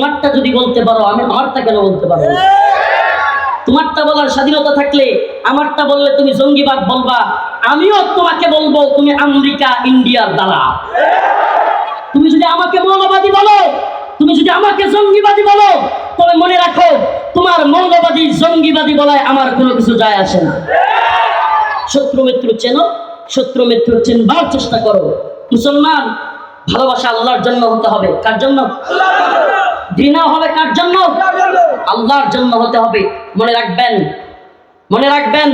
তোমারটা যদি বলতে পারো, আমি আমারটা কেন বলতে পারব তোমারটা বলার স্বাধীনতা থাকলে আমারটা বললে তুমি জঙ্গিবাদ বলবা। আমিও তোমাকে বলব, তুমি আমেরিকা, ইন্ডিয়ার দ্বারা তুমি যদি আমাকে মৌলবাদী বলো, তুমি যদি আমাকে জঙ্গিবাদী বলো, তবে মনে রাখো, তোমার মৌলবাদী, জঙ্গিবাদী বলায় আমার কোনো কিছু যায় আসে না। শত্রু মিত্র চেনো, শত্রু মিত্র চেনবার চেষ্টা করো। মুসলমান, ভালোবাসা আল্লাহর জন্য হতে হবে। কার জন্য? ঘৃণা হবে কার জন্য? আল্লাহর জন্য হতে হবে। মনে রাখবেন মনে রাখবেন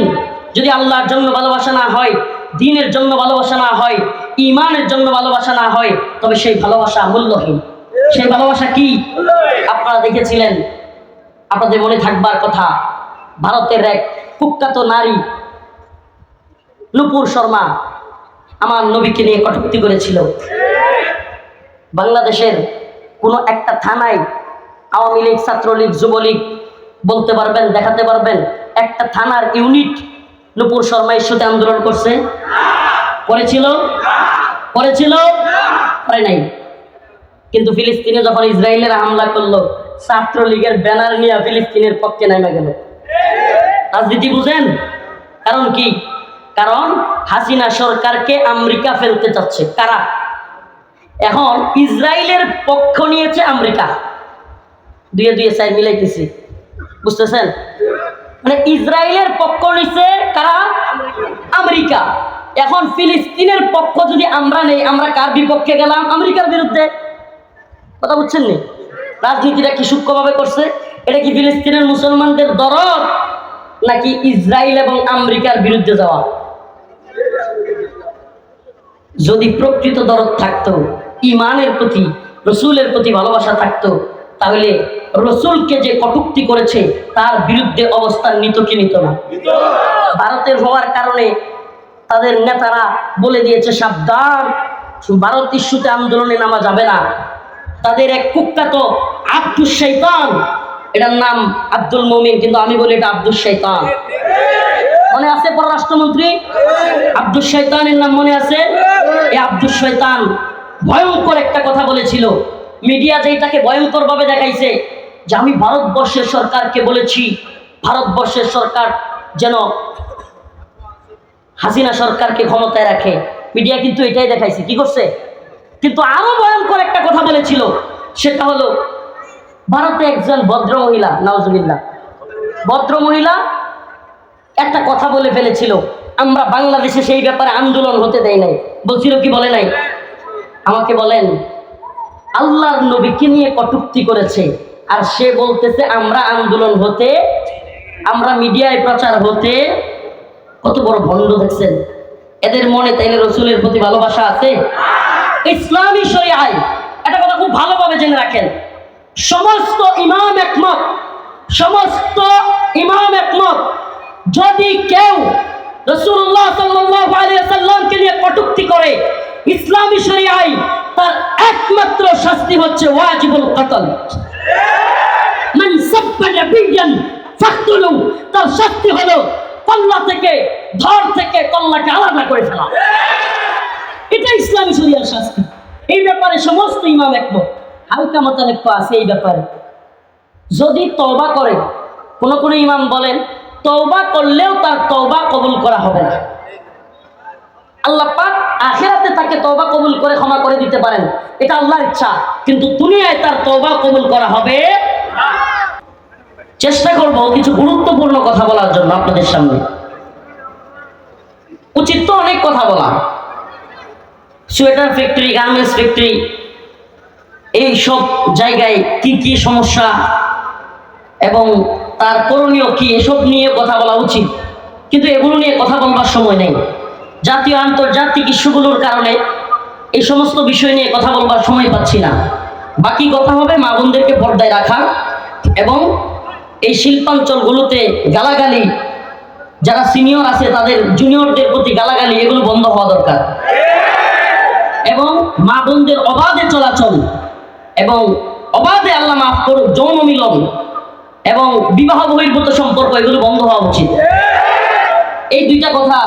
যদি আল্লাহর জন্য ভালোবাসা না হয় দিনের জন্য ভালোবাসা না হয় ইমানের জন্য ভালোবাসা না হয় তবে সেই ভালোবাসা মূল্যহীন। সেই ভালোবাসা কি? আপনারা দেখেছিলেন আপনাদের মনে থাকবার কথা ভারতের এক কুখ্যাত নারী নুপুর শর্মা আমার নবীকে নিয়ে কটূক্তি করেছিল। বাংলাদেশের কোনো একটা থানায় আওয়ামী লীগ, ছাত্রলীগ, যুবলীগ বলতে পারবেন, দেখাতে পারবেন, একটা থানার ইউনিট নুপুর শর্মা ইস্যুতে আন্দোলন করছে। করেছিল? করেছিল? করে নাই। কিন্তু ফিলিস্তিনে যখন ইসরায়েলের হামলা করল, ছাত্রলীগের ব্যানার নিয়ে ফিলিস্তিনের পক্ষে নেমে গেল। রাজনীতি বুঝেন? কারণ কি? কারণ হাসিনা সরকারকে আমেরিকা ফেলতে চাচ্ছে। কারা? এখন ইসরায়েলের পক্ষ নিয়েছে আমেরিকা। দুয়ে দুয়ে সাইড মিলাইতেছি। বুঝতেছেন? মানে ইসরায়েলের পক্ষ নিছে কারা? আমেরিকা। এখন ফিলিস্তিনের পক্ষ যদি আমরা নেই, আমরা কার বিপক্ষে গেলাম? আমেরিকার বিরুদ্ধে। কথা বুঝছেন নি? রাজনীতিটা কি সূক্ষ্মভাবে করছে? এটা কি ফিলিস্তিনের মুসলমানদের দরদ, নাকি ইসরায়েল এবং আমেরিকার বিরুদ্ধে যাওয়া? যদি প্রকৃত দরদ থাকতো ইমানের প্রতি রসুলের প্রতি ভালোবাসা থাকতো তাহলে রসুলকে যে কটুক্তি করেছে তার বিরুদ্ধে অবস্থান নিত কি নিত না? ভারতের হওয়ার কারণে তাদের নেতারা বলে দিয়েছে সাবধান ভারত ইস্যুতে আন্দোলনে নামা যাবে না। তাদের এক কুখ্যাত আব্দুল শৈতান এটার নাম আব্দুল মমিন কিন্তু আমি বলি এটা আব্দুল শৈতান। মনে আছে পররাষ্ট্রমন্ত্রী? আব্দুল শৈতানের নাম মনে আছে? এই আব্দুল শৈতান ভয়ঙ্কর একটা কথা বলেছিল। মিডিয়া যেটাকে ভয়ঙ্কর ভাবে দেখাইছে যে আমি ভারতবর্ষের সরকারকে বলেছি, ভারতবর্ষের সরকার যেন হাসিনা সরকারকে ক্ষমতায় রাখে। মিডিয়া কিন্তু এটাই দেখাইছে, কি করছে? কিন্তু আরও ভয়ঙ্কর একটা কথা বলেছিল, সেটা হলো ভারতে একজন ভদ্র মহিলা নওয়াজুবিল্লাহ ভদ্র মহিলা একটা কথা বলে ফেলেছিল, আমরা বাংলাদেশে সেই ব্যাপারে আন্দোলন হতে দেয় নাই। বলছিল কি বলে নাই? আমাকে বলেন, আল্লাহর নবীকে নিয়ে কটুক্তি করেছে, আর সে বলতেছে, আমরা আন্দোলন হতে, আমরা মিডিয়ায় প্রচার হতে কত বড় ভণ্ড দেখছেন। এদের মনে তাইলে রসুলের প্রতি ভালোবাসা আছে? ইসলামী শরিয়ায় একটা কথা খুব ভালোভাবে জেনে রাখেন। সমস্ত ইমাম একমত, সমস্ত ইমাম একমত, যদি কেউ রসুল্লাহ সাল্লাল্লাহু আলাইহি সাল্লামকে নিয়ে কটুক্তি করে ইসলামী শরিয়ায় তার একমাত্র শাস্তি হচ্ছে ওয়াজিবুল কতল। মান সাব্বা নাবিয়ান ফাকতুলু, তার শাস্তি হলো কল্লা থেকে, ধর থেকে কল্লাকে আলাদা করে ফেলা। এটা ইসলামী শরিয়ার শাস্তি। এই ব্যাপারে সমস্ত ইমাম একমত। হালকা মতানৈক্য আছে এই ব্যাপারে। যদি তওবা করে, কোন কোন ইমাম বলেন, তওবা করলেও তার তওবা কবুল করা হবে না। আল্লাহ পাক আখেরাতে তাকে তওবা কবুল করে ক্ষমা করে দিতে পারেন। এটা আল্লাহর ইচ্ছা। কিন্তু দুনিয়ায় তার তওবা কবুল করা হবে চেষ্টা করব কিছু গুরুত্বপূর্ণ কথা বলার জন্য আপনাদের সামনে। উচিত তো অনেক কথা বলা। সোয়েটার ফ্যাক্টরি, গার্মেন্টস ফ্যাক্টরি, এই সব জায়গায় কি কি সমস্যা এবং তার করণীয় কি, এসব নিয়ে কথা বলা উচিত। কিন্তু এগুলো নিয়ে কথা বলবার সময় নেই। জাতীয় আন্তর্জাতিক ইস্যুগুলোর কারণে এই সমস্ত বিষয় নিয়ে কথা বলবার সময় পাচ্ছি না। বাকি কথা হবে মা বোনদেরকে পর্দায় রাখা এবং এই শিল্পাঞ্চলগুলোতে গালাগালি, যারা সিনিয়র আছে তাদের জুনিয়রদের প্রতি গালাগালি, এগুলো বন্ধ হওয়া দরকার। এবং মা বোনদের অবাধে চলাচল এবং অবাধে আল্লাহ মাফ করুক, যৌন মিলন এবং বিবাহ বহির্ভূত সম্পর্ক, এগুলো বন্ধ হওয়া উচিত। এই দুইটা কথা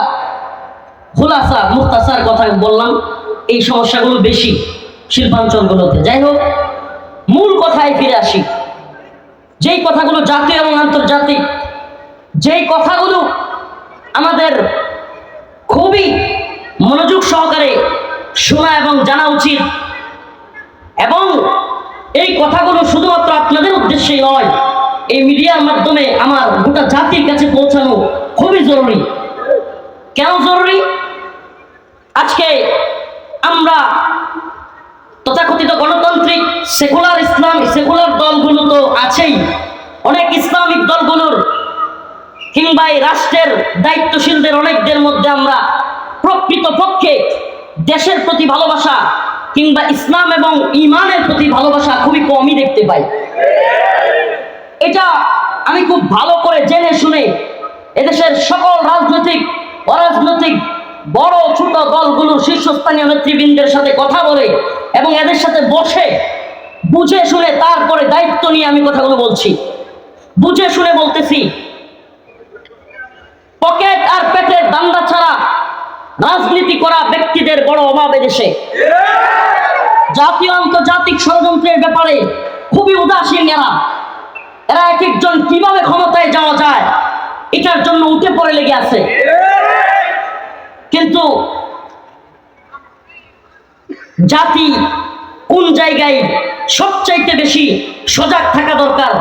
খোলাসা মুক্তাসার কথা বললাম, এই সমস্যাগুলো বেশি শিল্পাঞ্চলগুলোতে যাই হোক, মূল কথায় ফিরে আসি। যেই কথাগুলো জাতীয় এবং আন্তর্জাতিক, যেই কথাগুলো আমাদের খুবই মনোযোগ সহকারে শোনা এবং জানা উচিত, এবং এই কথাগুলো শুধুমাত্র আপনাদের উদ্দেশ্যেই নয়, এই মিডিয়ার মাধ্যমে আমার গোটা জাতির কাছে পৌঁছানো খুবই জরুরি। কেন জরুরি? আজকে আমরা তথাকথিত গণতান্ত্রিক সেকুলার ইসলাম, সেকুলার দলগুলো তো আছেই। অনেক ইসলামিক দলগুলোর কিংবা এই রাষ্ট্রের দায়িত্বশীলদের অনেকদের মধ্যে আমরা প্রকৃত পক্ষে দেশের প্রতি ভালোবাসা কিংবা ইসলাম এবং ইমানের প্রতি ভালোবাসা খুবই কমই দেখতে পাই। এটা আমি খুব ভালো করে জেনে শুনে এদেশের সকল রাজনৈতিক, অরাজনৈতিক বড় ছোট দলগুলো শীর্ষস্থানীয় নেতৃবৃন্দের সাথে কথা বলে এবং এদের সাথে বসে, বুঝে শুনে তারপরে দায়িত্ব নিয়ে আমি কথাগুলো বলছি। বুঝে শুনে বলতেছি, পকেট আর পেটের দান্দা ছাড়া রাজনীতি করা ব্যক্তিদের বড় অভাব দেশে জাতীয় আন্তর্জাতিক ষড়যন্ত্রের ব্যাপারে খুবই উদাসীন এরা। এরা এক একজন কীভাবে ক্ষমতায় যাওয়া যায়, এটার জন্য উঠে পড়ে লেগে আছে। কিন্তু জাতি কোন জায়গায় সবচাইতে বেশি সজাগ থাকা দরকার?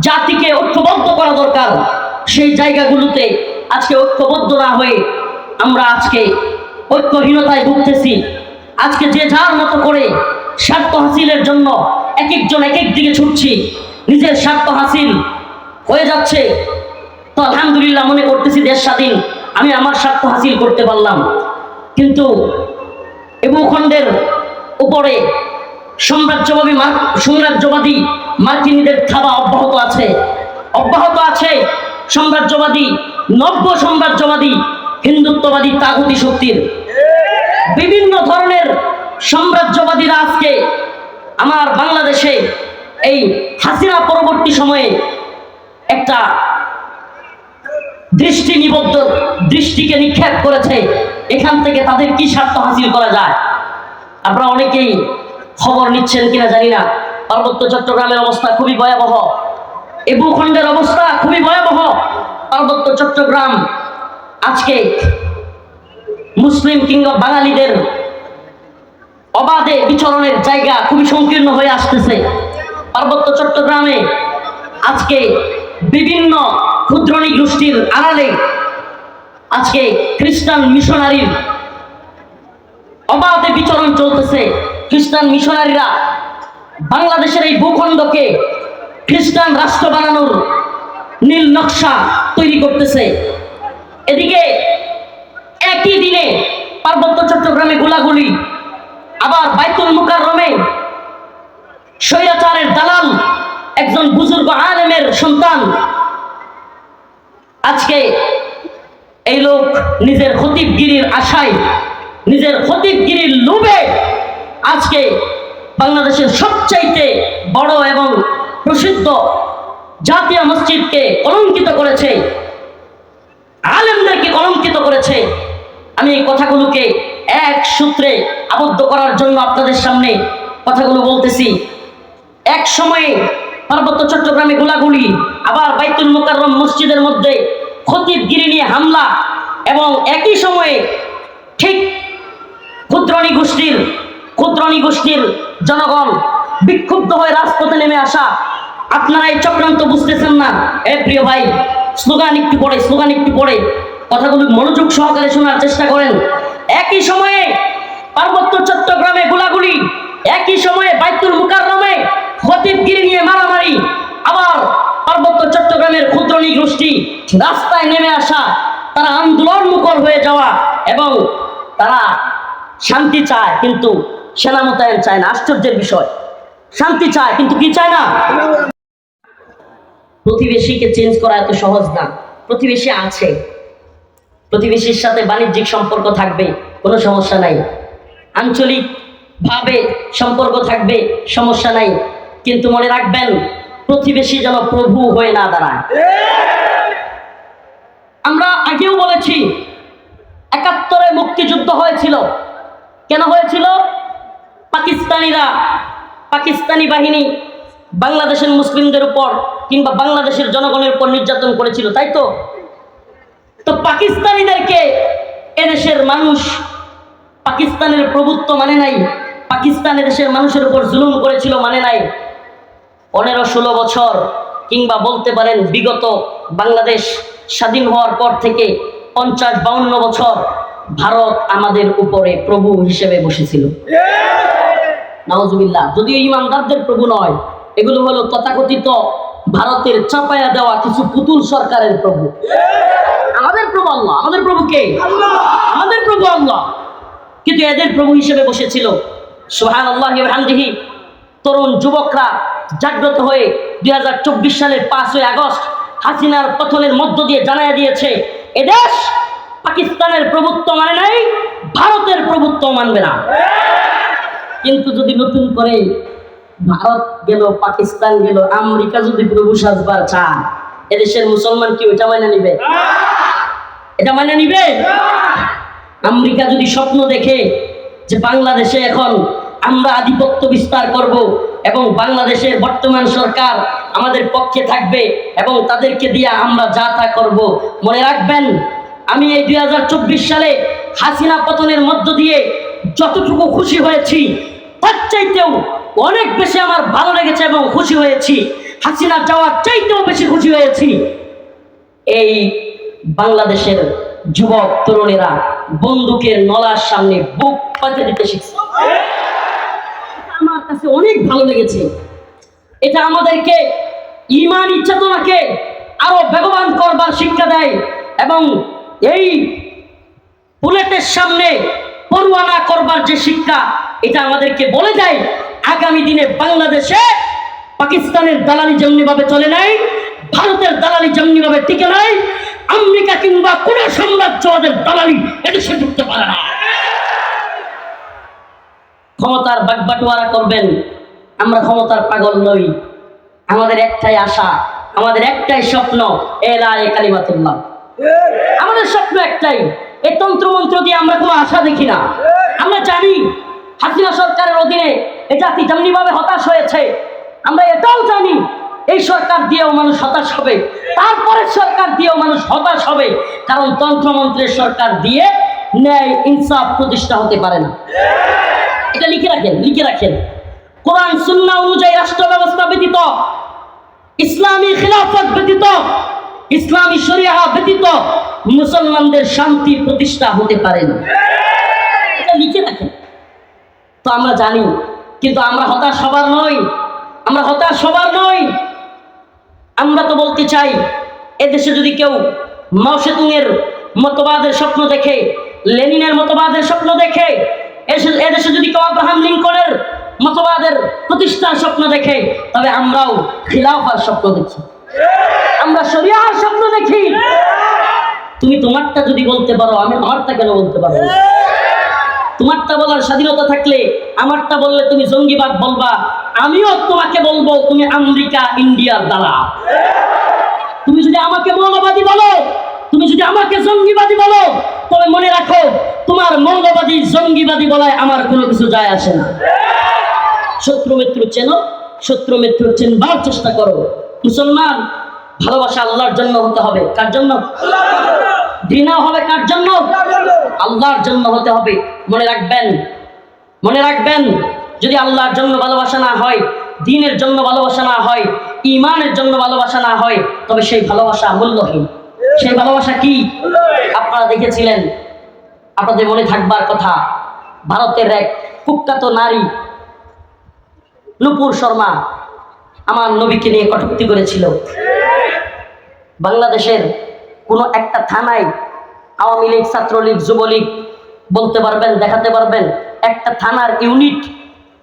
জাতিকে ঐক্যবদ্ধ করা দরকার? সেই জায়গাগুলোতে আজকে ঐক্যবদ্ধ না হয়ে আমরা আজকে ঐক্যহীনতায় ভুগতেছি। আজকে যে যার মতো করে স্বার্থ হাসিলের জন্য এক একজন এক এক দিকে ছুটছি। নিজের স্বার্থ হাসিল হয়ে যাচ্ছে। তো আলহামদুলিল্লাহ মনে করতেছি দেশ স্বাধীন। আমি আমার স্বার্থ হাসিল করতে পারলাম। কিন্তু এ ভূখণ্ডের উপরে সাম্রাজ্যবাদী মার- সাম্রাজ্যবাদী মার্কিনীদের থাবা অব্যাহত আছে। অব্যাহত আছে সাম্রাজ্যবাদী, নব্য সাম্রাজ্যবাদী হিন্দুত্ববাদী তাগতি শক্তির। বিভিন্ন ধরনের সাম্রাজ্যবাদীরা আজকে আমার বাংলাদেশে এই হাসিনা পরবর্তী সময়ে একটা দৃষ্টি নিবদ্ধ, দৃষ্টিকে নিক্ষেপ করেছে, এখান থেকে তাদের কি স্বার্থ হাসিল করা যায়? আপনারা অনেকেই খবর নিচ্ছেন কিনা জানি না। পার্বত্য চট্টগ্রামের অবস্থা খুবই ভয়াবহ। এ ভূখণ্ডের অবস্থা খুবই ভয়াবহ। পার্বত্য চট্টগ্রাম আজকে মুসলিম কিংবা বাঙালিদের অবাধে বিচরণের জায়গা খুবই সংকীর্ণ হয়ে আসতেছে। পার্বত্য চট্টগ্রামে আজকে বিভিন্ন ক্ষুদ্রণী গোষ্ঠীর আড়ালে আজকে খ্রিস্টান মিশনারির অবাধে বিচরণ চলতেছে। খ্রিস্টান মিশনারিরা বাংলাদেশের এই ভূখণ্ডকে খ্রিস্টান রাষ্ট্র বানানোর নীল নকশা তৈরি করতেছে। এদিকে একই দিনে পার্বত্য চট্টগ্রামে গোলাগুলি, আবার বাইতুল মুকাররমে স্বৈরাচারের দালাল একজন বুজুর্গ আলেমের সন্তান। আজকে এই লোক নিজের খতিবগিরির আশায়, নিজের খতিবগিরির লোভে আজকে বাংলাদেশের সবচাইতে বড় এবং প্রসিদ্ধ জাতীয় মসজিদকে কলঙ্কিত করেছে। আলেমদেরকে কলঙ্কিত করেছে? আমি এই কথাগুলোকে এক সূত্রে আবদ্ধ করার জন্য আপনাদের সামনে কথাগুলো বলতেছি। এক সময়ে পার্বত্য চট্টগ্রামে গোলাগুলি, আবার বাইতুল মুকাররম মসজিদের মধ্যে খতিবগিরি নিয়ে হামলা এবং একই সময়ে ঠিক ক্ষুদ্রণী গোষ্ঠীর ক্ষুদ্রণী গোষ্ঠীর জনগণ বিক্ষুব্ধ হয়ে রাজপথে নেমে আসা। আপনারা এই চক্রান্ত বুঝতেছেন না? এ প্রিয় ভাই, স্লোগান একটু পড়ে, স্লোগান একটু পড়ে। কথাগুলো মনোযোগ সহকারে শোনার চেষ্টা করেন। একই সময়ে পার্বত্য চট্টগ্রামে গোলাগুলি, একই সময়ে বাইতুল মুকাররমে খতিবগিরি নিয়ে মারামারি, আবার পার্বত্য চট্টগ্রামের ক্ষুদ্রণী গোষ্ঠী রাস্তায় নেমে আসা, তারা আন্দোলন মুখর হয়ে যাওয়া এবং তারা শান্তি চায় কিন্তু সেনা মোতায়েন চায় না। আশ্চর্যের বিষয়। শান্তি চায় কিন্তু কি চায় না? প্রতিবেশীকে চেঞ্জ করা এত সহজ না। প্রতিবেশী আছে। প্রতিবেশীর সাথে বাণিজ্যিক সম্পর্ক থাকবে, কোনো সমস্যা নাই। আঞ্চলিক ভাবে সম্পর্ক থাকবে, সমস্যা নাই। কিন্তু মনে রাখবেন, প্রতিবেশী যেন প্রভু হয়ে না দাঁড়ায়। আমরা আগেও বলেছি, একাত্তরে মুক্তিযুদ্ধ হয়েছিল। কেন হয়েছিল? পাকিস্তানিরা, পাকিস্তানি বাহিনী বাংলাদেশের মুসলিমদের উপর কিংবা বাংলাদেশের জনগণের উপর নির্যাতন করেছিল, তাই তো? তো পাকিস্তানিদেরকে এদেশের মানুষ পাকিস্তানের প্রভুত্ব মানে নাই পাকিস্তান এদেশের মানুষের উপর জুলুম করেছিল মানে নাই। পনেরো ষোলো বছর কিংবা বলতে পারেন বিগত বাংলাদেশ স্বাধীন হওয়ার পর থেকে পঞ্চাশ বাউন্ন বছর ভারত আমাদের উপরে প্রভু হিসেবে বসেছিল। নওয়াজুবিল্লাহ যদিও ইমানদারদের প্রভু নয় এগুলো হলো তথাকথিত ভারতের চাপায়া দেওয়া কিছু পুতুল সরকারের প্রভু। আমাদের প্রভু আল্লাহ। আমাদের প্রভু কে? আমাদের প্রভু আল্লাহ। কিন্তু এদের প্রভু হিসেবে বসেছিল। সোহান আল্লাহ হামদিহি তরুণ যুবকরা জাগ্রত হয়ে দুই সালের পাঁচই আগস্ট হাসিনার পতনের মধ্য দিয়ে জানাই দিয়েছে, এদেশ পাকিস্তানের প্রভুত্ব মানে নাই, ভারতের প্রভুত্ব মানবে না। কিন্তু যদি নতুন করে ভারত গেল, পাকিস্তান গেল, আমেরিকা যদি প্রভু সাজবার চান এদেশের মুসলমান কি ওইটা মানে নিবে? এটা মানে নিবে? আমেরিকা যদি স্বপ্ন দেখে যে বাংলাদেশে এখন আমরা আধিপত্য বিস্তার করব এবং বাংলাদেশের বর্তমান সরকার আমাদের পক্ষে থাকবে এবং তাদেরকে দিয়ে আমরা যা তা করব। মনে রাখবেন, আমি এই দুই সালে হাসিনা পতনের মধ্য দিয়ে যতটুকু খুশি হয়েছি, তার চাইতেও অনেক বেশি আমার ভালো লেগেছে এবং খুশি হয়েছি। হাসিনা যাওয়ার চাইতেও বেশি খুশি হয়েছি। এই বাংলাদেশের যুবক তরুণেরা বন্দুকের নলার সামনে বুক পাতে দিতে শিখছে। কাছে অনেক ভালো লেগেছে। এটা আমাদেরকে ইমান চেতনাকে আরও বেগবান করবার শিক্ষা দেয় এবং এই বুলেটের সামনে পড়ুয়ানা করবার যে শিক্ষা, এটা আমাদেরকে বলে দেয়। আগামী দিনে বাংলাদেশে পাকিস্তানের দালালি যেমনিভাবে চলে নাই, ভারতের দালালি যেমনিভাবে টিকে নাই, আমেরিকা কিংবা কোন সাম্রাজ্যবাদের দালালি এটা সে ঢুকতে পারে না। ক্ষমতার বাগবাটোয়ারা করবেন, আমরা ক্ষমতার পাগল নই। আমাদের একটাই আশা, আমাদের একটাই স্বপ্ন এলা এ কালিমাতুল্লাহ। আমাদের স্বপ্ন একটাই, এই তন্ত্রমন্ত্র দিয়ে আমরা কোনো আশা দেখি না। আমরা জানি, হাসিনা সরকারের অধীনে এই জাতি যেমনিভাবে হতাশ হয়েছে, আমরা এটাও জানি, এই সরকার দিয়েও মানুষ হতাশ হবে তারপরে সরকার দিয়েও মানুষ হতাশ হবে, কারণ তন্ত্রমন্ত্রের সরকার দিয়ে ন্যায় ইনসাফ প্রতিষ্ঠা হতে পারে না। এটা লিখে রাখেন লিখে রাখেন। কোরআন, সুন্না অনুযায়ী রাষ্ট্র ব্যবস্থা ব্যতীত, ইসলামী খিলাফত ব্যতীত, ইসলামী শরিয়া ব্যতীত মুসলমানদের শান্তি প্রতিষ্ঠা হতে পারে না। এটা লিখে রাখেন। তো আমরা জানি, কিন্তু আমরা হতাশ সবার নই, আমরা হতাশ সবার নই। আমরা তো বলতে চাই, এদেশে যদি কেউ মাওসেতুংয়ের মতবাদের স্বপ্ন দেখে, লেনিনের মতবাদের স্বপ্ন দেখে এদেশে যদি কেউ আব্রাহাম লিঙ্কনের মতবাদের প্রতিষ্ঠার স্বপ্ন দেখে, তবে আমরাও খিলাফার স্বপ্ন দেখি। আমরা শরিয়ার স্বপ্ন দেখি। তুমি তোমারটা যদি বলতে পারো, আমি আমারটা কেন বলতে পারব? তোমারটা বলার স্বাধীনতা থাকলে, আমারটা বললে তুমি জঙ্গিবাদ বলবা। আমিও তোমাকে বলব, তুমি আমেরিকা, ইন্ডিয়ার দ্বারা তুমি যদি আমাকে মৌলবাদী বলো তুমি যদি আমাকে জঙ্গিবাদী বলো, তবে মনে রাখো, তোমার মৌলবাদী জঙ্গিবাদী বলায় আমার কোনো কিছু যায় আসে না। শত্রু মিত্র চেনো, শত্রু মিত্র চেনবার চেষ্টা করো। মুসলমান, ভালোবাসা আল্লাহর জন্য হতে হবে। কার জন্য? ঘৃণা হবে কার জন্য? আল্লাহর জন্য হতে হবে। মনে রাখবেন মনে রাখবেন, যদি আল্লাহর জন্য ভালোবাসা না হয়, দিনের জন্য ভালোবাসা না হয় ইমানের জন্য ভালোবাসা না হয়, তবে সেই ভালোবাসা মূল্যহীন। সেই ভালোবাসা কি? আপনারা দেখেছিলেন। আপনাদের মনে থাকবার কথা, ভারতের এক কুখ্যাত নারী, নুপুর শর্মা, আমার নবীকে নিয়ে কটূক্তি করেছিল। বাংলাদেশের কোনো একটা থানায় আওয়ামী লীগ, ছাত্রলীগ, যুবলীগ বলতে পারবেন, দেখাতে পারবেন, একটা থানার ইউনিট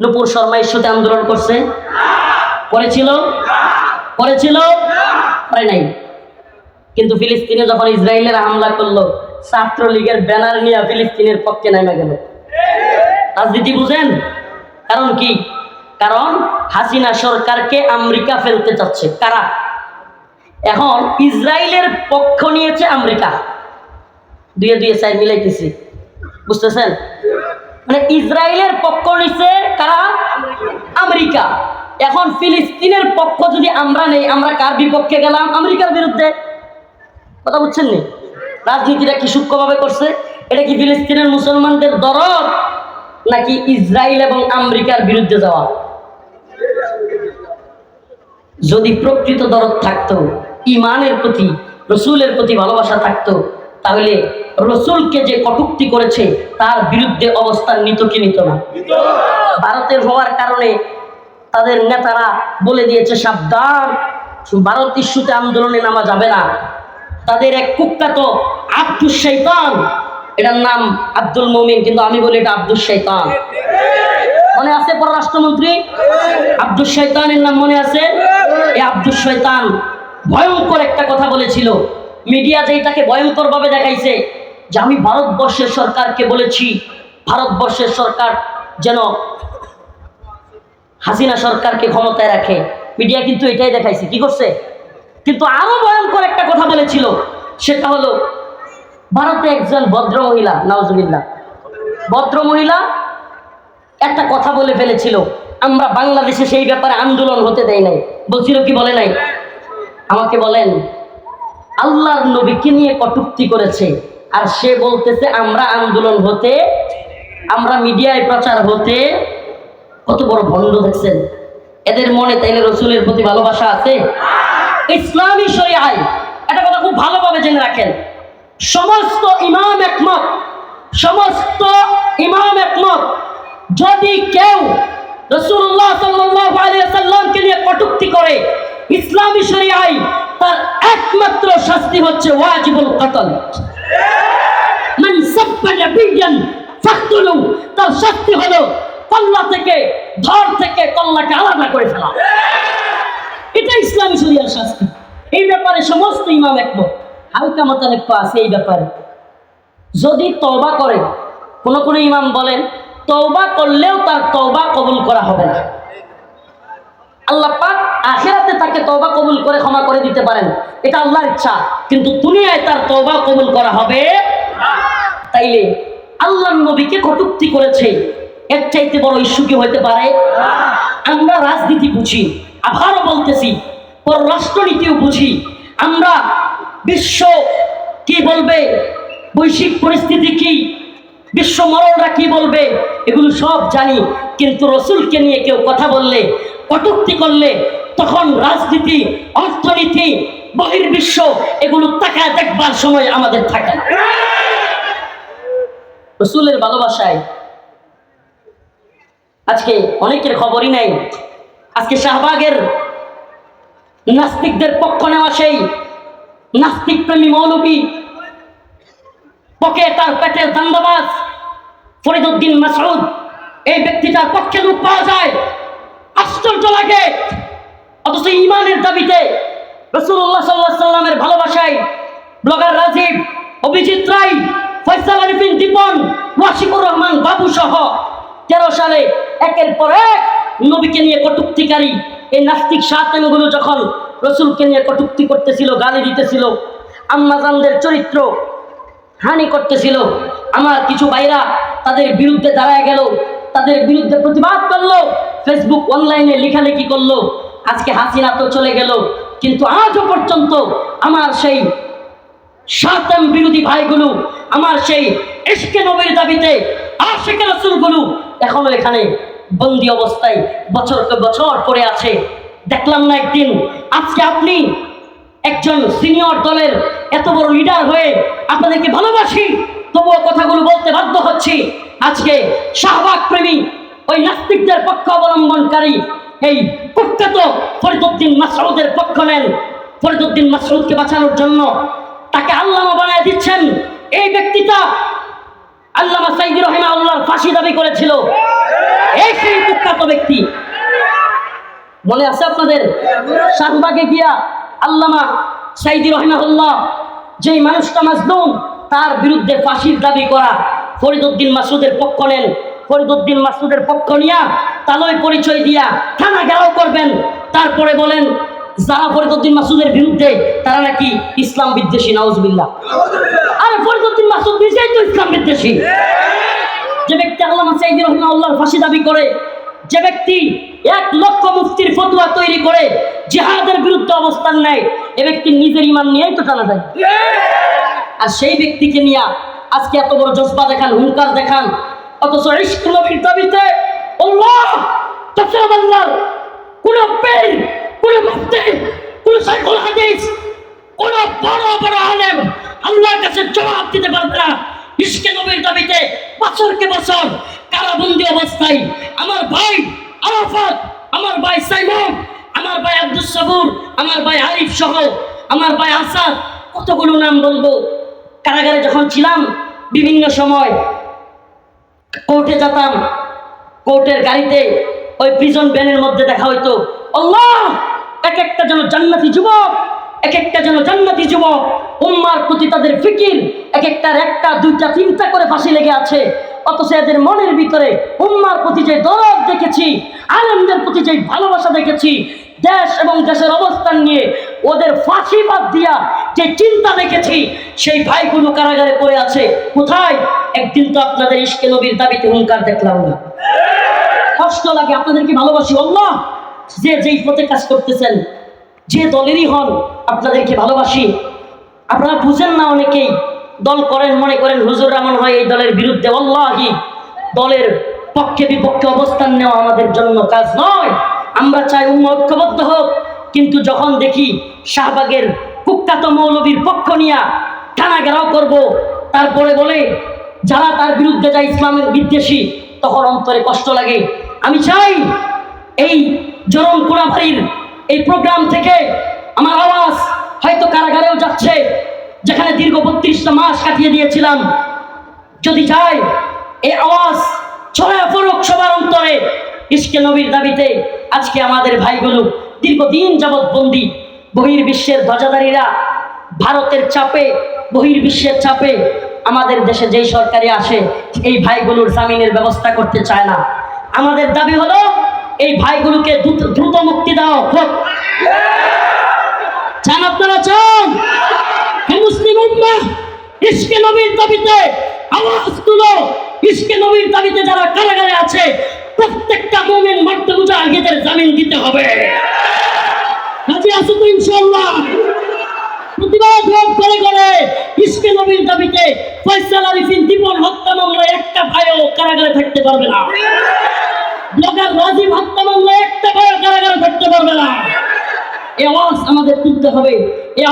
নুপুর শর্মা ইস্যুতে আন্দোলন করছে। করেছিল? করেছিল? করে নাই। কিন্তু ফিলিস্তিনে যখন ইসরায়েলের হামলা করল, ছাত্রলীগের ব্যানার নিয়ে ফিলিস্তিনের পক্ষে নেমে গেল। রাজনীতি বুঝেন? কারণ কি? কারণ হাসিনা সরকারকে আমেরিকা ফেলতে চাচ্ছে। কারা? এখন ইসরায়েলের পক্ষ নিয়েছে আমেরিকা। দুয়ে দুয়ে সাইড মিলাইতেছি। বুঝতেছেন? মানে ইসরায়েলের পক্ষ নিচ্ছে কারা? আমেরিকা। এখন ফিলিস্তিনের পক্ষ যদি আমরা নেই, আমরা কার বিপক্ষে গেলাম? আমেরিকার বিরুদ্ধে। কথা বুঝছেন নি? রাজনীতিটা কি সূক্ষ্মভাবে করছে? এটা কি ফিলিস্তিনের মুসলমানদের দরদ? নাকি ইসরায়েল এবং আমেরিকার বিরুদ্ধে যাওয়া? যদি প্রকৃত দরদ থাকতো, ইমানের প্রতি, রসুলের প্রতি ভালোবাসা থাকতো, তাহলে রসুলকে যে কটুক্তি করেছে, তার বিরুদ্ধে অবস্থান নিত কি নিত না? ভারতের হওয়ার কারণে তাদের নেতারা বলে দিয়েছে, সাবধান, ভারত ইস্যুতে আন্দোলনে নামা যাবে না। তাদের এক কুখ্যাত আব্দুল শৈতান। এটার নাম আব্দুল মমিন, কিন্তু আমি বলি এটা আব্দুল শৈতান। মনে আছে পররাষ্ট্রমন্ত্রী? আব্দুল শৈতানের নাম মনে আছে? এই আব্দুল শৈতান ভয়ঙ্কর একটা কথা বলেছিল। মিডিয়া যেটাকে ভয়ঙ্কর ভাবে দেখাইছে যে আমি ভারতবর্ষের সরকারকে বলেছি, ভারতবর্ষের সরকার যেন হাসিনা সরকারকে ক্ষমতায় রাখে। মিডিয়া কিন্তু এটাই দেখাইছে। কি করছে? কিন্তু আরও ভয়ঙ্কর একটা কথা বলেছিল। সেটা হলো, ভারতে একজন ভদ্র মহিলা নওয়াজুবিল্লাহ ভদ্র মহিলা একটা কথা বলে ফেলেছিল, আমরা বাংলাদেশে সেই ব্যাপারে আন্দোলন হতে দেয় নাই। বলছিল, কি বলে নাই? আমাকে বলেন, আল্লাহর নবীকে নিয়ে কটুক্তি করেছে, আর সে বলতেছে, আমরা আন্দোলন হতে, আমরা মিডিয়ায় প্রচার হতে কত বড় ভণ্ড দেখছেন। এদের মনে তাইলে রসুলের প্রতি ভালোবাসা আছে? ইসলামী শরিয়ায়, একটা কথা খুব ভালোভাবে জেনে রাখেন। সমস্ত ইমাম একমত, সমস্ত ইমাম একমত, যদি কেউ রসুল্লাহ সাল্লামকে নিয়ে কটুক্তি করে, ইসলামী শরিয়ায়, তার একমাত্র শাস্তি হচ্ছে ওয়াজিবুল কতল। তার শাস্তি হলো কল্লা থেকে, ধর থেকে কল্লাকে আলাদা করে ফেলা। এটা ইসলামী শরিয়ার শাস্তি। এই ব্যাপারে সমস্ত ইমাম একমত। হালকা মতানৈক্য আছে এই ব্যাপারে। যদি তওবা করে কোন কোন ইমাম বলেন তওবা করলেও তার তওবা কবুল করা হবে না। আল্লাহ পাক আখেরাতে তাকে তওবা কবুল করে ক্ষমা করে দিতে পারেন। এটা আল্লাহর ইচ্ছা। কিন্তু দুনিয়ায় তার তওবা কবুল করা হবে তাইলে আল্লাহ নবীকে কটুক্তি করেছে এর চাইতে বড় ইস্যু কি হতে পারে? আমরা রাজনীতি বুঝি। আবারও বলতেছি, পররাষ্ট্রনীতিও বুঝি। আমরা বিশ্ব কি বলবে, বৈশ্বিক পরিস্থিতি কি, বিশ্ব মরণরা কি বলবে, এগুলো সব জানি। কিন্তু রসুলকে নিয়ে কেউ কথা বললে, কটুক্তি করলে, তখন রাজনীতি, অর্থনীতি, বহির্বিশ্ব, এগুলো তাকায় দেখবার সময় আমাদের থাকে রসুলের ভালোবাসায় আজকে অনেকের খবরই নাই। আজকে শাহবাগের নাস্তিকদের পক্ষ নেওয়া সেই নাস্তিক প্রেমী মৌলবী পকে তার পেটের দান্দাবাজ ফরিদুদ্দিন মাসউদ, এই ব্যক্তিটার পক্ষে লোক পাওয়া যায়। আশ্চর্য লাগে। অথচ ইমানের দাবিতে রসুল্লাহ সাল্লাহ সাল্লামের ভালোবাসায় ব্লগার রাজীব, অভিজিৎ রায়, ফয়সাল আরিফিন, দীপন ওয়াসিকুর রহমান বাবু সহ তেরো সালে একের পর এক নবীকে নিয়ে কটুক্তিকারী। এই নাস্তিক সাতেমগুলো যখন রসুলকে নিয়ে কটুক্তি করতেছিল, গালি দিতেছিল, আম্মাজানদের চরিত্র হানি করতেছিল, আমার কিছু ভাইরা তাদের বিরুদ্ধে দাঁড়ায় গেল, তাদের বিরুদ্ধে প্রতিবাদ করল ফেসবুক অনলাইনে লেখালেখি করল, আজকে হাসিনা তো চলে গেল, কিন্তু আজও পর্যন্ত আমার সেই সাতম বিরোধী ভাইগুলো, আমার সেই এসকে নবীর দাবিতে আশেকের রসুলগুলো এখনও এখানে বন্দি অবস্থায় বছরকে বছর পড়ে আছে। দেখলাম না একদিন, আজকে আপনি একজন সিনিয়র দলের এত বড় লিডার হয়ে আপনাদেরকে ভালোবাসি, তবুও কথাগুলো বলতে বাধ্য হচ্ছি। আজকে শাহবাগ প্রেমী ওই নাস্তিকদের পক্ষ অবলম্বনকারী এই কুখ্যাত ফরিদুদ্দিন মাসউদের পক্ষ নেন। ফরিদুদ্দিন মাসউদকে বাঁচানোর জন্য তাকে আল্লামা বানায় দিচ্ছেন। এই ব্যক্তিটা আল্লামা সাইদি রহিমা আল্লাহর ফাঁসি দাবি করেছিল। এই সেই কুখ্যাত ব্যক্তি। মনে আছে আপনাদের? শাহবাগে গিয়া আল্লামা সাইদি রহিমাহুল্লাহ যেই মানুষটা মাজলুম, তার বিরুদ্ধে ফাঁসির দাবি করা ফরিদুদ্দিন মাসুদের পক্ষ নেন। ফরিদুদ্দিন মাসুদের পক্ষ নিয়া তালয় পরিচয় দিয়া থানা গেরাও করবেন। তারপরে বলেন, যারা ফরিদুদ্দিন মাসুদের বিরুদ্ধে, তারা নাকি ইসলাম বিদ্বেষী, নাউজবিল্লাহ। আরে ফরিদুদ্দিন মাসুদ নিজেই তো ইসলাম বিদ্বেষী। যে ব্যক্তি আল্লাহ ফাঁসি দাবি করে, যে ব্যক্তি এক লক্ষ মুফতির ফতুয়া তৈরি করে, জিহাদের বিরুদ্ধে অবস্থান নেয়, এ ব্যক্তি নিজের ইমান নিয়েই তো টানা যায়। আর সেই ব্যক্তিকে নিয়ে আজকে এত বড় জজবা দেখান, হুঙ্কার দেখান, অথচ নবীর দাবিতে কোন কোন কোন কোন বড় বড় আলেম আল্লাহর কাছে জবাব দিতে পারবে না। ইশকে নবীর দাবিতে বছরকে বছর কারাবন্দি অবস্থায় আমার ভাই আরাফাত, আমার ভাই সাইমন, আমার ভাই আব্দুল সাবুর, আমার ভাই আরিফ সহ, আমার ভাই আসাদ, কতগুলো নাম বলব? কারাগারে যখন ছিলাম, বিভিন্ন সময় কোর্টে যেতাম, কোর্টের গাড়িতে ওই প্রিজন ভ্যানের মধ্যে দেখা হইতো, আল্লাহ এক একটা যেন জান্নাতি যুবক এক একটা যেন জান্নাতি যুবক, উম্মার প্রতি তাদের ফিকির এক একটার একটা, দুইটা, তিনটা করে ফাঁসি লেগে আছে। অথচ এদের মনের ভিতরে উম্মার প্রতি যে দরদ দেখেছি আনন্দের প্রতি যে ভালোবাসা দেখেছি, দেশ এবং দেশের অবস্থান নিয়ে ওদের ফাঁসি বাদ দিয়া যে চিন্তা দেখেছি, সেই ভাইগুলো কারাগারে পড়ে আছে। কোথায়? একদিন তো আপনাদের ইশকে নবীর দাবিতে হুঙ্কার দেখলাম না। কষ্ট লাগে আপনাদেরকে ভালোবাসি? আল্লাহ, যে যেই পথে কাজ করতেছেন যে দলেরই হন আপনাদেরকে ভালোবাসি। আপনারা বুঝেন না অনেকেই দল করেন, মনে করেন হুজুর রামন হয় এই দলের বিরুদ্ধে। অল্লাহি দলের পক্ষে বিপক্ষে অবস্থান নেওয়া আমাদের জন্য কাজ নয়। আমরা চাই উম্ম ঐক্যবদ্ধ হোক, কিন্তু যখন দেখি শাহবাগের কুখ্যাত মৌলবীর পক্ষ নিয়া টানা ঘেরাও করব, তারপরে বলে, যারা তার বিরুদ্ধে যায় ইসলামের বিদ্বেষী, তখন অন্তরে কষ্ট লাগে। আমি চাই এই জরম কোড়াবাড়ির এই প্রোগ্রাম থেকে আমার আওয়াজ হয়তো কারাগারেও যাচ্ছে, যেখানে দীর্ঘ বত্রিশটা মাস কাটিয়ে দিয়েছিলাম। যদি চাই, এই আওয়াজ ছড়ায় পড়ুক সবার অন্তরে। ইস্কে নবীর দাবিতে আজকে আমাদের ভাইগুলো দীর্ঘদিন যাবৎ বন্দি, বহির্বিশ্বের ধ্বজাধারীরা ভারতের চাপে, বহির্বিশ্বের চাপে আমাদের দেশে যেই সরকারি আসে, এই ভাইগুলোর জামিনের ব্যবস্থা করতে চায় না। আমাদের দাবি হলো এই ভাইগুলোকে দ্রুত মুক্তি দাও। চান আপনারা, চান। মুসলিম উম্মাহ ইশকে নবীর দাবিতে আওয়াজ তুলো। ইশকে নবীর দাবিতে যারা কারাগারে আছে, প্রত্যেকটা মুমিন মারতে মুজাহিদের জামিন দিতে হবে। রাজি আছো তো ইনশাআল্লাহ? প্রতিবাদ হোক করে করে ইশকে নবীর দাবিতে ফয়সাল আরিফিন দীপন হত্যা মামলায় একটা ভাইও কারাগারে থাকতে পারবে না। আওয়াজ আমাদের তুলতে হবে।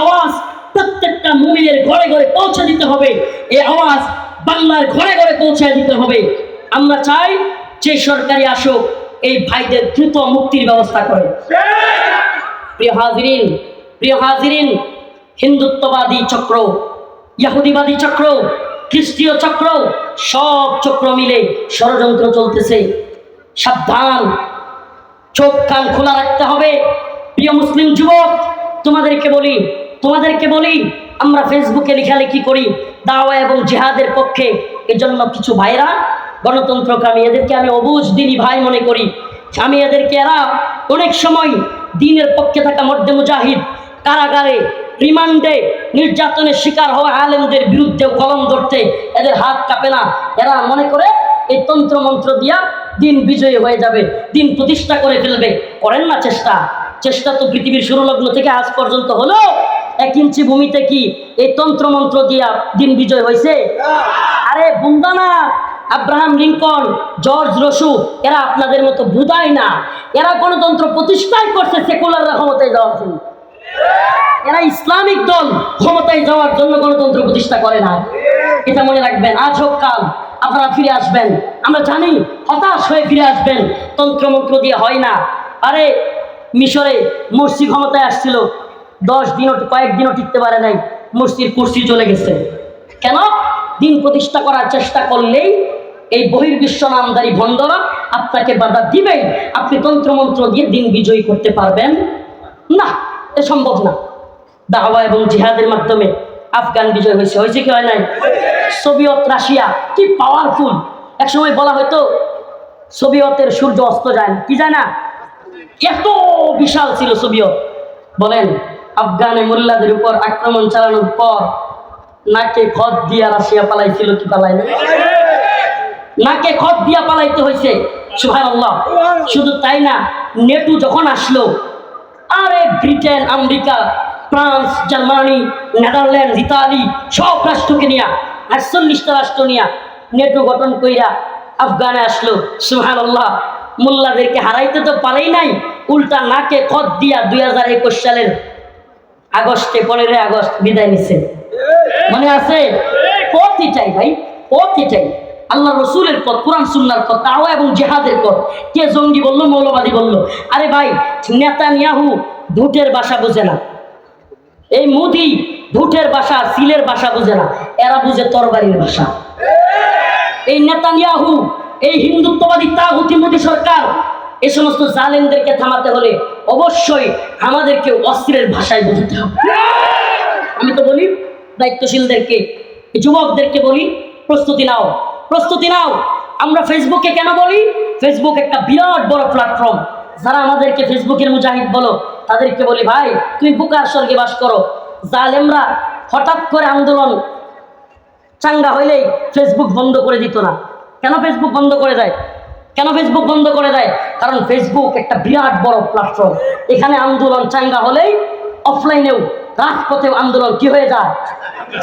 আওয়াজ প্রত্যেকটা ঘরে ঘরে পৌঁছে দিতে হবে। আওয়াজ বাংলার ঘরে ঘরে পৌঁছে দিতে হবে। আমরা চাই যে সরকারি আসুক, এই ভাইদের দ্রুত মুক্তির ব্যবস্থা করে। প্রিয় হাজিরিন প্রিয় হাজিরিন, হিন্দুত্ববাদী চক্র, ইয়াহুদিবাদী চক্র, খ্রিস্টীয় চক্র, সব চক্র মিলে ষড়যন্ত্র চলতেছে। সাবধান। চোখ, কান খোলা রাখতে হবে। প্রিয় মুসলিম যুবক, তোমাদেরকে বলি তোমাদেরকে বলি, আমরা ফেসবুকে লেখালেখি করি, দাওয়া এবং জেহাদের পক্ষে। এজন্য কিছু ভাইরা গণতন্ত্রকামী এদেরকে আমি অবুজ দিনই ভাই মনে করি। আমি এদেরকে এরা অনেক সময় দিনের পক্ষে থাকা মধ্যে মুজাহিদ, কারাগারে, রিমান্ডে, নির্যাতনের শিকার হওয়া আলেমদের বিরুদ্ধে কলম ধরতে এদের হাত কাঁপে না। এরা মনে করে এই তন্ত্র মন্ত্র দিয়া দিন বিজয়ী হয়ে যাবে, দিন প্রতিষ্ঠা করে ফেলবে। করেন না চেষ্টা। চেষ্টা তো পৃথিবীর শুরু লগ্ন থেকে আজ পর্যন্ত হলো। এক ইঞ্চি ভূমিতে কি এই তন্ত্র মন্ত্র দিয়া দিন বিজয় হয়েছে আরে বুন্দানা আব্রাহাম লিঙ্কন, জর্জ রসু, এরা আপনাদের মতো বুধায় না। এরা গণতন্ত্র প্রতিষ্ঠাই করছে সেকুলাররা ক্ষমতায় যাওয়ার জন্য। এরা ইসলামিক দল ক্ষমতায় যাওয়ার জন্য গণতন্ত্র প্রতিষ্ঠা করে না এটা মনে রাখবেন আজ হোক কাল আপনারা ফিরে আসবেন। আমরা জানি হতাশ হয়ে ফিরে আসবেন। তন্ত্রমন্ত্র দিয়ে হয় না। আরে, মিশরে মসজিদ ক্ষমতায় আসছিল। দশ দিনও কয়েকদিনও টিকতে পারে নাই। মসজিদ কুর্সি চলে গেছে। কেন? দিন প্রতিষ্ঠা করার চেষ্টা করলেই এই বহির্বিশ্ব নামদারি ভণ্ডরা আপনাকে বাধা দিবেই। আপনি তন্ত্রমন্ত্র দিয়ে দিন বিজয়ী করতে পারবেন। না, এ সম্ভব না। দাওয়া এবং জিহাদের মাধ্যমে আফগান বিজয় হয়েছে হয়েছে কি হয় নাই? সোভিয়ত রাশিয়া, কি পাওয়ারফুল একসময় বলা হয়তো সোভিয়তের সূর্য অস্ত যায়, কি যায় না? এত বিশাল ছিল সোভিয়ত। বলেন, আফগানে মোল্লাদের উপর আক্রমণ চালানোর পর নাকে খত দিয়া রাশিয়া পালাইছিল, কি পালাই না নাকে খত দিয়া পালাইতে হয়েছে সুহান আল্লাহ শুধু তাই না, নেটু যখন আসলো, আরে Britain, America France, Germany, Netherlands, Italy সব রাষ্ট্রকে নিয়ে, আটচল্লিশটা রাষ্ট্র নিয়ে নেটো গঠন কইরা আফগানে আসলো। সুহান আল্লাহ মোল্লাদেরকে হারাইতে তো পারেই নাই, উল্টা নাকে কদ দিয়া দুই হাজার একুশ সালের আগস্টে, পনেরোই আগস্ট বিদায় নিছে। মনে আছে? পথ চাই ভাই পথ চাই। আল্লাহ রসুলের পথ, কোরআন সুন্নার পথ তাও এবং জেহাদের পথ। কে জঙ্গি বলল, মৌলবাদী বলল? আরে ভাই নেতা নিয়াহু ভুটের বাসা বোঝে না। এই মোদি ভুটের ভাষা, সিলের ভাষা বোঝে না। এরা বুঝে তরবারির ভাষা। এই নেতানিয়াহু, এই হিন্দুত্ববাদী তাহুতি মোদী সরকার, এ সমস্ত জালেমদেরকে থামাতে হলে অবশ্যই আমাদেরকে অস্ত্রের ভাষায় বুঝতে হবে। আমি তো বলি, দায়িত্বশীলদেরকে, যুবকদেরকে বলি, প্রস্তুতি নাও। প্রস্তুতি নাও। আমরা ফেসবুকে কেন বলি? ফেসবুক একটা বিরাট বড় প্ল্যাটফর্ম যারা আমাদেরকে ফেসবুকের মুজাহিদ বলো, তাদেরকে বলি, ভাই তুমি বুকার স্বর্গে বাস করো। জালেমরা হঠাৎ করে আন্দোলন চাঙ্গা হইলেই ফেসবুক বন্ধ করে দিত না। কেন ফেসবুক বন্ধ করে দেয়? কেন ফেসবুক বন্ধ করে দেয়? কারণ ফেসবুক একটা বিরাট বড় প্ল্যাটফর্ম এখানে আন্দোলন চাঙ্গা হলেই অফলাইনেও রাজপথেও আন্দোলন কি হয়ে যায়?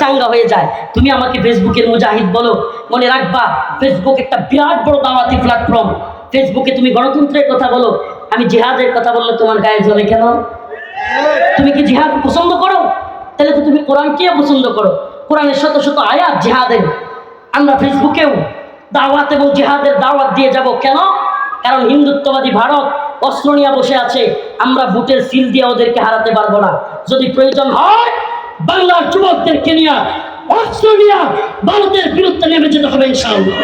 চাঙ্গা হয়ে যায়। তুমি আমাকে ফেসবুকের মুজাহিদ বলো, মনে রাখবা, ফেসবুক একটা বিরাট বড় দাওয়াতি প্ল্যাটফর্ম ফেসবুকে তুমি গণতন্ত্রের কথা বলো আমি জিহাদের কথা বললে তোমার গায়ে জ্বলে কেন? তুমি কি জিহাদ পছন্দ করো? তাহলে তো তুমি কোরআনকে পছন্দ করো। কোরআনের শত শত আয়াত জিহাদের। আমরা ফেসবুকেও দাওয়াত এবং জিহাদের দাওয়াত দিয়ে যাব। কেন? কারণ হিন্দুত্ববাদী ভারত অস্ত্র নিয়ে বসে আছে। আমরা ভোটের সিল দিয়ে ওদেরকে হারাতে পারব না। যদি প্রয়োজন হয়, বাংলার যুবকদেরকে নিয়ে অস্ত্র নিয়ে ভারতের বিরুদ্ধে নেমে যেতে হবে ইনশাআল্লাহ।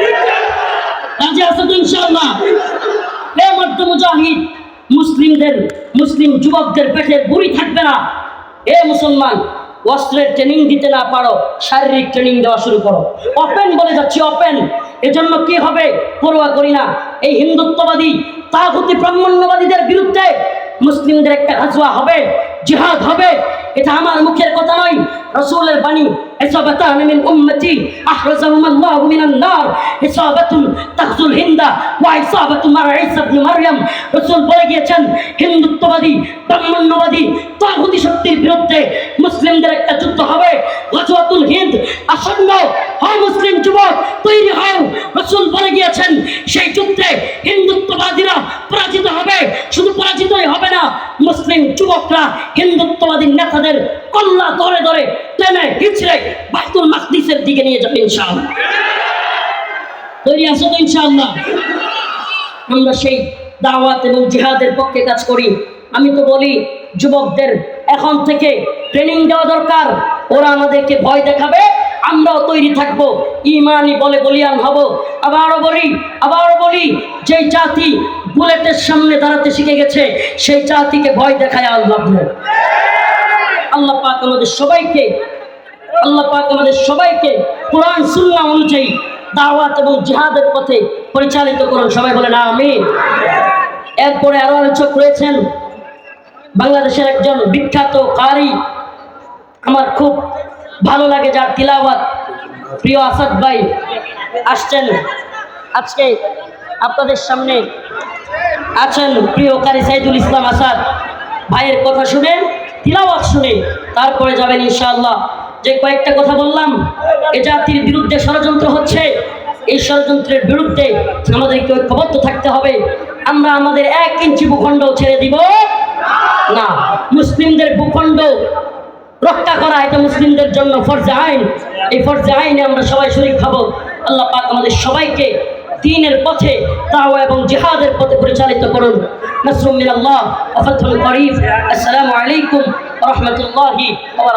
রাজি আছে তো ইনশাআল্লাহ? এ মধ্য মুজাহিদ। মুসলিমদের, মুসলিম যুবকদের পেটে বুড়ি থাকবে না। এ মুসলমান, অস্ত্রের ট্রেনিং দিতে না পারো, শারীরিক ট্রেনিং দেওয়া শুরু করো। ওপেন বলে যাচ্ছি ওপেন এজন্য কি হবে? পড়ুয়া করি না। এই হিন্দুত্ববাদী তাহতি ব্রাহ্মণ্যবাদীদের বিরুদ্ধে মুসলিমদের একটা হাজুয়া হবে। জিহাদ হবে, এটা আমার মুখের কথা নয়। রসুলের বাণী ইসাবাতান মিন উম্মতি আহরাজাহুম আল্লাহু মিনান নার ইসাবাতুন তাখজুল হিন্দা ইসাবাতু মার ঈসা ইবনে মারইয়াম। রাসূল বলে গিয়েছেন, হিন্দুত্ববাদী, ব্রাহ্মণ্যবাদী, তাগুতি শক্তির বিরুদ্ধে মুসলিমদের একটা যুদ্ধ হবে। গজওয়াতুল হিন্দ, আসন্ন, হয় মুসলিম যুবক, তৈরি হও। রাসূল বলে গিয়েছেন, সেই যুদ্ধে হিন্দুত্ববাদীরা পরাজিত হবে। শুধু পরাজিতই হবে না, মুসলিম যুবকরা হিন্দুত্ববাদী নেতাদের কল্লা ধরে ধরে টেনে হিচড়ে বাইতুল মাকদিসের দিকে নিয়ে যাবে ইনশাআল্লাহ। তৈরি তো ইনশাআল্লাহ? আমরা সেই দাওয়াত এবং জিহাদের পক্ষে কাজ করি। আমি তো বলি, যুবকদের এখন থেকে ট্রেনিং দেওয়া দরকার। ওরা আমাদেরকে ভয় দেখাবে, আমরাও তৈরি থাকব। ইমানি বলে বলিয়ান হব। আবারও বলি আবারও বলি, যেই জাতি বুলেটের সামনে দাঁড়াতে শিখে গেছে, সেই জাতিকে ভয় দেখায় আল্লাহ আল্লাহ পাক আমাদের সবাইকে, আল্লাহ পাক আমাদের সবাইকে কোরআন সুন্না অনুযায়ী দাওয়াত এবং জিহাদের পথে পরিচালিত করুন। সবাই বলে না আমি এরপরে আরও আলোচক রয়েছেন। বাংলাদেশের একজন বিখ্যাত কারি আমার খুব ভালো লাগে যার তিলাওয়াত। প্রিয় আসাদ ভাই আসছেন। আজকে আপনাদের সামনে আছেন প্রিয় কারি সাইদুল ইসলাম আসাদ ভাইয়ের কথা শুনে, তিলাওয়াত শুনে তারপরে যাবেন ইনশাআল্লাহ। যে কয়েকটা কথা বললাম, এ জাতির বিরুদ্ধে ষড়যন্ত্র হচ্ছে, এই ষড়যন্ত্রের বিরুদ্ধে আমাদেরকে ঐক্যবদ্ধ থাকতে হবে। আমরা আমাদের এক ইঞ্চি ভূখণ্ড ছেড়ে দিব। না, মুসলিমদের ভূখণ্ড রক্ষা করা এটা মুসলিমদের জন্য ফরজে আইন। এই ফরজে আইনে আমরা সবাই শরীর খাব আল্লাহ পাক আমাদের সবাইকে দিনের পথে তাও এবং জিহাদের পথে পরিচালিত করুন। নাসরুম ওয়া ফাতহুল করিম। আসসালামু আলাইকুম ওয়া